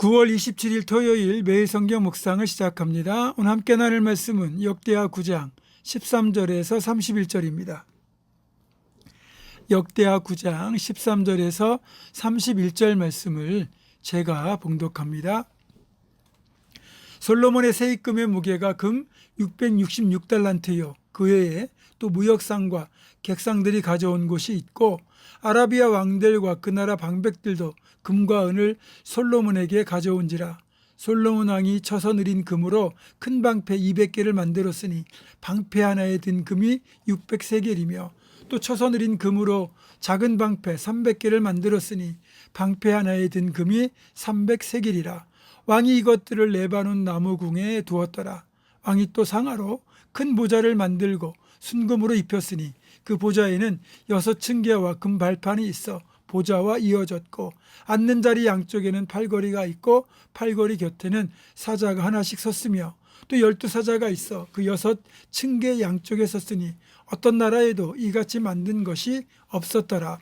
9월 27일 토요일 매일 성경 묵상을 시작합니다. 오늘 함께 나눌 말씀은 역대하 9장 13절에서 31절입니다. 역대하 9장 13절에서 31절 말씀을 제가 봉독합니다. 솔로몬의 세입금의 무게가 금 666달란트요. 그 외에 또 무역상과 객상들이 가져온 곳이 있고 아라비아 왕들과 그 나라 방백들도 금과 은을 솔로몬에게 가져온지라. 솔로몬 왕이 쳐서 느린 금으로 큰 방패 200개를 만들었으니 방패 하나에 든 금이 600세겔이며 또 쳐서 느린 금으로 작은 방패 300개를 만들었으니 방패 하나에 든 금이 300세겔이라. 왕이 이것들을 레바논 나무궁에 두었더라. 왕이 또 상하로 큰 보좌를 만들고 순금으로 입혔으니 그 보좌에는 여섯 층계와 금 발판이 있어 보좌와 이어졌고 앉는 자리 양쪽에는 팔걸이가 있고 팔걸이 곁에는 사자가 하나씩 섰으며 또 열두 사자가 있어 그 여섯 층계 양쪽에 섰으니 어떤 나라에도 이같이 만든 것이 없었더라.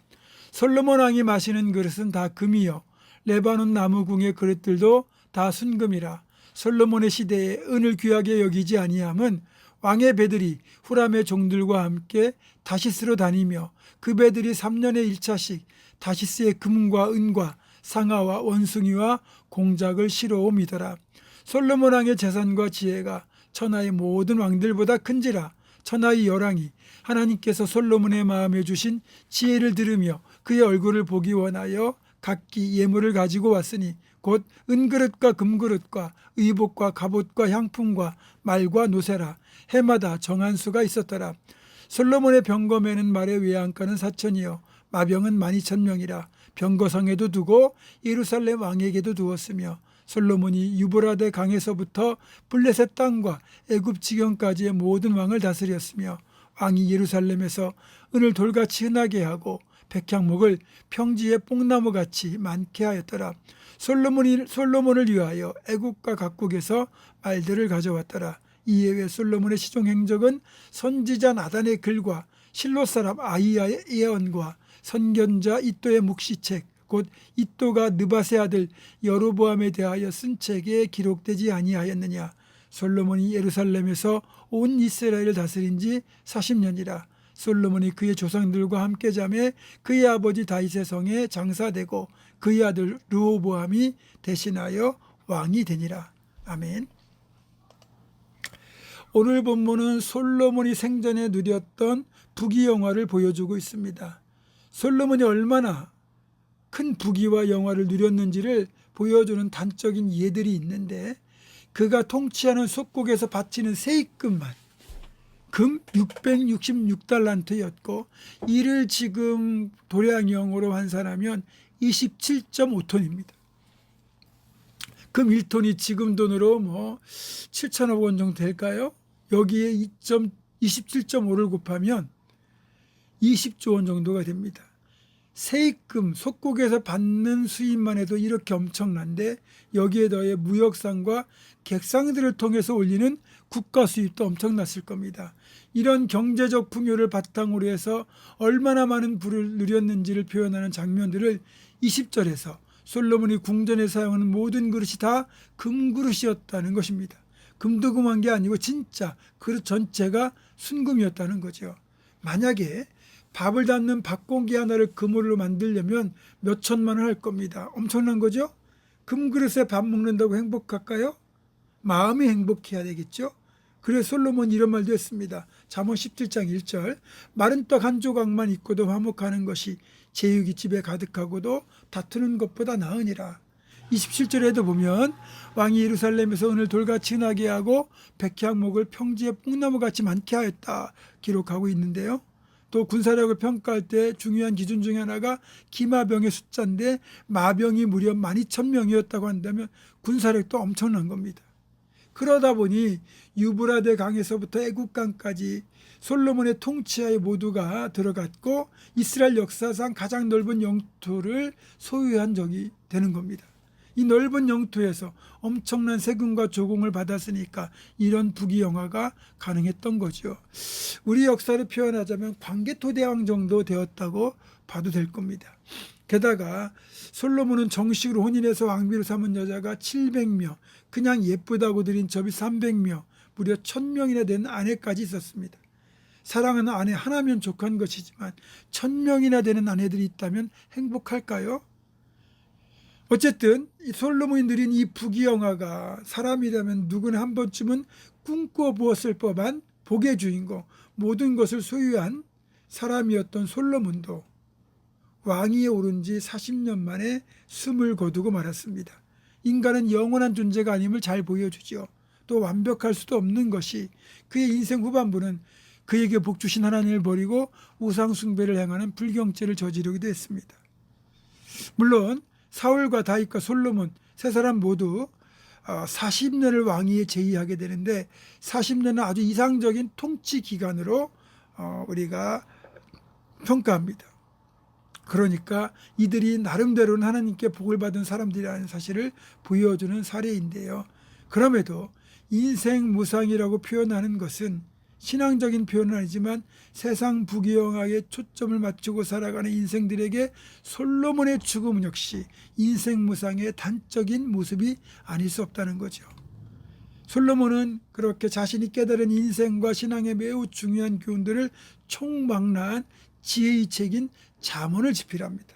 솔로몬 왕이 마시는 그릇은 다 금이요 레바논 나무궁의 그릇들도 다 순금이라 솔로몬의 시대에 은을 귀하게 여기지 아니함은 왕의 배들이 후람의 종들과 함께 다시스로 다니며 그 배들이 3년에 1차씩 다시스의 금과 은과 상아와 원숭이와 공작을 실어오미더라. 솔로몬 왕의 재산과 지혜가 천하의 모든 왕들보다 큰지라 천하의 열왕이 하나님께서 솔로몬의 마음에 주신 지혜를 들으며 그의 얼굴을 보기 원하여 각기 예물을 가지고 왔으니 곧 은그릇과 금그릇과 의복과 갑옷과 향품과 말과 노새라. 해마다 정한 수가 있었더라. 솔로몬의 병검에는 말의 외양간은 사천이요. 마병은 만이천 명이라. 병거성에도 두고 예루살렘 왕에게도 두었으며 솔로몬이 유브라데 강에서부터 블레셋 땅과 애굽 지경까지의 모든 왕을 다스렸으며 왕이 예루살렘에서 은을 돌같이 흔하게 하고 백향목을 평지의 뽕나무 같이 많게 하였더라. 솔로몬이 솔로몬을 위하여 애국과 각국에서 말들을 가져왔더라. 이에 솔로몬의 시종 행적은 선지자 나단의 글과 실로 사람 아이야의 예언과 선견자 이또의 묵시책 곧 이또가 느바세 아들 여로보암에 대하여 쓴 책에 기록되지 아니하였느냐 솔로몬이 예루살렘에서 온 이스라엘을 다스린 지 40년이라 솔로몬이 그의 조상들과 함께 잠에 그의 아버지 다윗의 성에 장사되고 그의 아들 르호보암이 대신하여 왕이 되니라 아멘. 오늘 본문은 솔로몬이 생전에 누렸던 부귀 영화를 보여주고 있습니다. 솔로몬이 얼마나 큰 부귀와 영화를 누렸는지를 보여주는 단적인 예들이 있는데 그가 통치하는 속국에서 바치는 세입금만 금 666달란트였고 이를 지금 도량형으로 환산하면 27.5톤입니다. 금 1톤이 지금 돈으로 뭐 7천억 원 정도 될까요? 여기에 2.27.5를 곱하면 20조 원 정도가 됩니다. 세입금 속국에서 받는 수입만 해도 이렇게 엄청난데 여기에 더해 무역상과 객상들을 통해서 올리는 국가 수입도 엄청났을 겁니다. 이런 경제적 풍요를 바탕으로 해서 얼마나 많은 부를 누렸는지를 표현하는 장면들을 20절에서 솔로몬이 궁전에 사용하는 모든 그릇이 다 금그릇이었다는 것입니다. 금도 금한 게 아니고 진짜 그릇 전체가 순금이었다는 거죠. 만약에 밥을 담는 밥공기 하나를 금으로 만들려면 몇 천만 원 할 겁니다. 엄청난 거죠? 금그릇에 밥 먹는다고 행복할까요? 마음이 행복해야 되겠죠? 그래서 솔로몬 이런 말도 했습니다. 잠언 17장 1절 마른 떡 한 조각만 있고도 화목하는 것이 제육이 집에 가득하고도 다투는 것보다 나으니라. 27절에도 보면 왕이 예루살렘에서 은을 돌같이 흔하게 하고 백향목을 평지에 뽕나무같이 많게 하였다 기록하고 있는데요. 또 군사력을 평가할 때 중요한 기준 중에 하나가 기마병의 숫자인데 마병이 무려 12,000명이었다고 한다면 군사력도 엄청난 겁니다. 그러다 보니 유브라데 강에서부터 애국강까지 솔로몬의 통치하에 모두가 들어갔고 이스라엘 역사상 가장 넓은 영토를 소유한 적이 되는 겁니다. 이 넓은 영토에서 엄청난 세금과 조공을 받았으니까 이런 부귀영화가 가능했던 거죠. 우리 역사를 표현하자면 광개토대왕 정도 되었다고 봐도 될 겁니다. 게다가 솔로몬은 정식으로 혼인해서 왕비로 삼은 여자가 700명, 그냥 예쁘다고 드린 접이 300명, 무려 1000명이나 되는 아내까지 있었습니다. 사랑하는 아내 하나면 족한 것이지만 1000명이나 되는 아내들이 있다면 행복할까요? 어쨌든 이 솔로몬이 누린 이 부귀 영화가 사람이라면 누구나 한 번쯤은 꿈꿔 보았을 법한 복의 주인공, 모든 것을 소유한 사람이었던 솔로몬도 왕위에 오른 지 40년 만에 숨을 거두고 말았습니다. 인간은 영원한 존재가 아님을 잘 보여주지요. 또 완벽할 수도 없는 것이 그의 인생 후반부는 그에게 복 주신 하나님을 버리고 우상 숭배를 행하는 불경죄를 저지르기도 했습니다. 물론 사울과 다윗과 솔로몬 세 사람 모두 40년을 왕위에 제의하게 되는데 40년은 아주 이상적인 통치 기간으로 어, 우리가 평가합니다. 그러니까 이들이 나름대로는 하나님께 복을 받은 사람들이라는 사실을 보여주는 사례인데요. 그럼에도 인생 무상이라고 표현하는 것은 신앙적인 표현은 아니지만 세상 부귀영하게 초점을 맞추고 살아가는 인생들에게 솔로몬의 죽음 역시 인생 무상의 단적인 모습이 아닐 수 없다는 거죠. 솔로몬은 그렇게 자신이 깨달은 인생과 신앙의 매우 중요한 교훈들을 총망라한 지혜의 책인 자문을 집필합니다.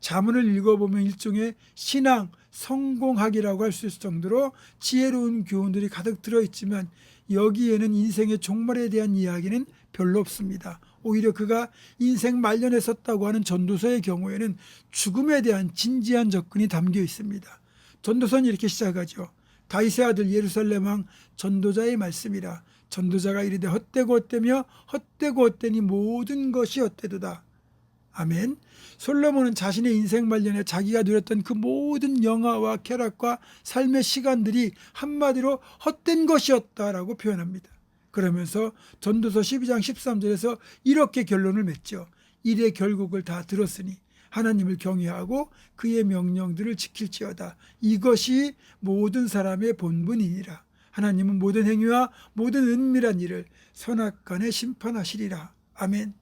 자문을 읽어보면 일종의 신앙 성공학이라고 할 수 있을 정도로 지혜로운 교훈들이 가득 들어있지만 여기에는 인생의 종말에 대한 이야기는 별로 없습니다. 오히려 그가 인생 말년에 썼다고 하는 전도서의 경우에는 죽음에 대한 진지한 접근이 담겨 있습니다. 전도서는 이렇게 시작하죠. 다윗의 아들 예루살렘 왕 전도자의 말씀이라 전도자가 이르되 헛되고 헛되며 헛되고 헛되니 모든 것이 헛되도다. 아멘. 솔로몬은 자신의 인생 말년에 자기가 누렸던 그 모든 영화와 쾌락과 삶의 시간들이 한마디로 헛된 것이었다라고 표현합니다. 그러면서 전도서 12장 13절에서 이렇게 결론을 맺죠. 일의 결국을 다 들었으니 하나님을 경외하고 그의 명령들을 지킬지어다. 이것이 모든 사람의 본분이니라. 하나님은 모든 행위와 모든 은밀한 일을 선악간에 심판하시리라. 아멘.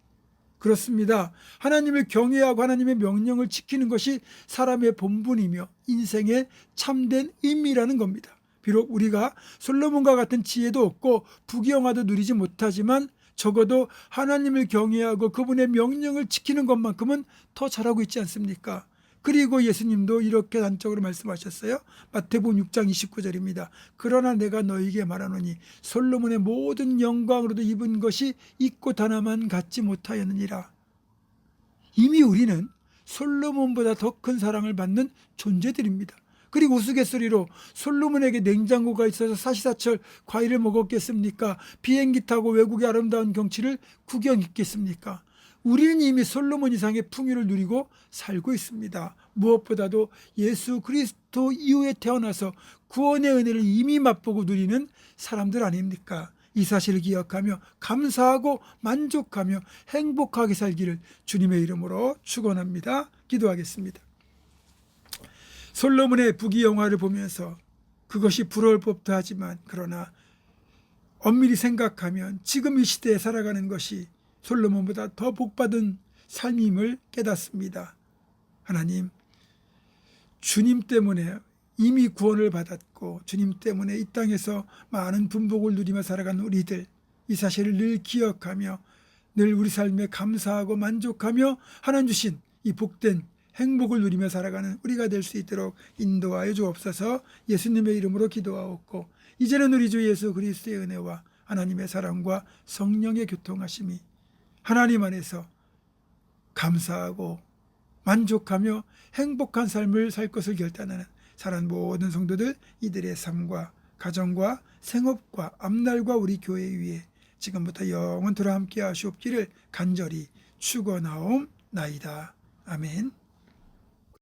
그렇습니다. 하나님을 경외하고 하나님의 명령을 지키는 것이 사람의 본분이며 인생의 참된 의미라는 겁니다. 비록 우리가 솔로몬과 같은 지혜도 없고 부귀영화도 누리지 못하지만 적어도 하나님을 경외하고 그분의 명령을 지키는 것만큼은 더 잘하고 있지 않습니까? 그리고 예수님도 이렇게 단적으로 말씀하셨어요. 마태복음 6장 29절입니다. 그러나 내가 너에게 말하노니 솔로몬의 모든 영광으로도 입은 것이 이꽃 하나만 갖지 못하였느니라. 이미 우리는 솔로몬보다 더 큰 사랑을 받는 존재들입니다. 그리고 우스갯소리로 솔로몬에게 냉장고가 있어서 사시사철 과일을 먹었겠습니까? 비행기 타고 외국의 아름다운 경치를 구경했겠습니까? 우리는 이미 솔로몬 이상의 풍요를 누리고 살고 있습니다. 무엇보다도 예수 그리스도 이후에 태어나서 구원의 은혜를 이미 맛보고 누리는 사람들 아닙니까? 이 사실을 기억하며 감사하고 만족하며 행복하게 살기를 주님의 이름으로 축원합니다. 기도하겠습니다. 솔로몬의 부귀 영화를 보면서 그것이 부러울 법도 하지만 그러나 엄밀히 생각하면 지금 이 시대에 살아가는 것이 솔로몬보다 더 복받은 삶임을 깨닫습니다. 하나님, 주님 때문에 이미 구원을 받았고 주님 때문에 이 땅에서 많은 분복을 누리며 살아가는 우리들 이 사실을 늘 기억하며 늘 우리 삶에 감사하고 만족하며 하나님 주신 이 복된 행복을 누리며 살아가는 우리가 될 수 있도록 인도하여 주옵소서 예수님의 이름으로 기도하옵고 이제는 우리 주 예수 그리스도의 은혜와 하나님의 사랑과 성령의 교통하심이 하나님 안에서 감사하고 만족하며 행복한 삶을 살 것을 결단하는 사랑 모든 성도들 이들의 삶과 가정과 생업과 앞날과 우리 교회 위에 지금부터 영원토록 함께 하시옵기를 간절히 축원하옵나이다. 아멘.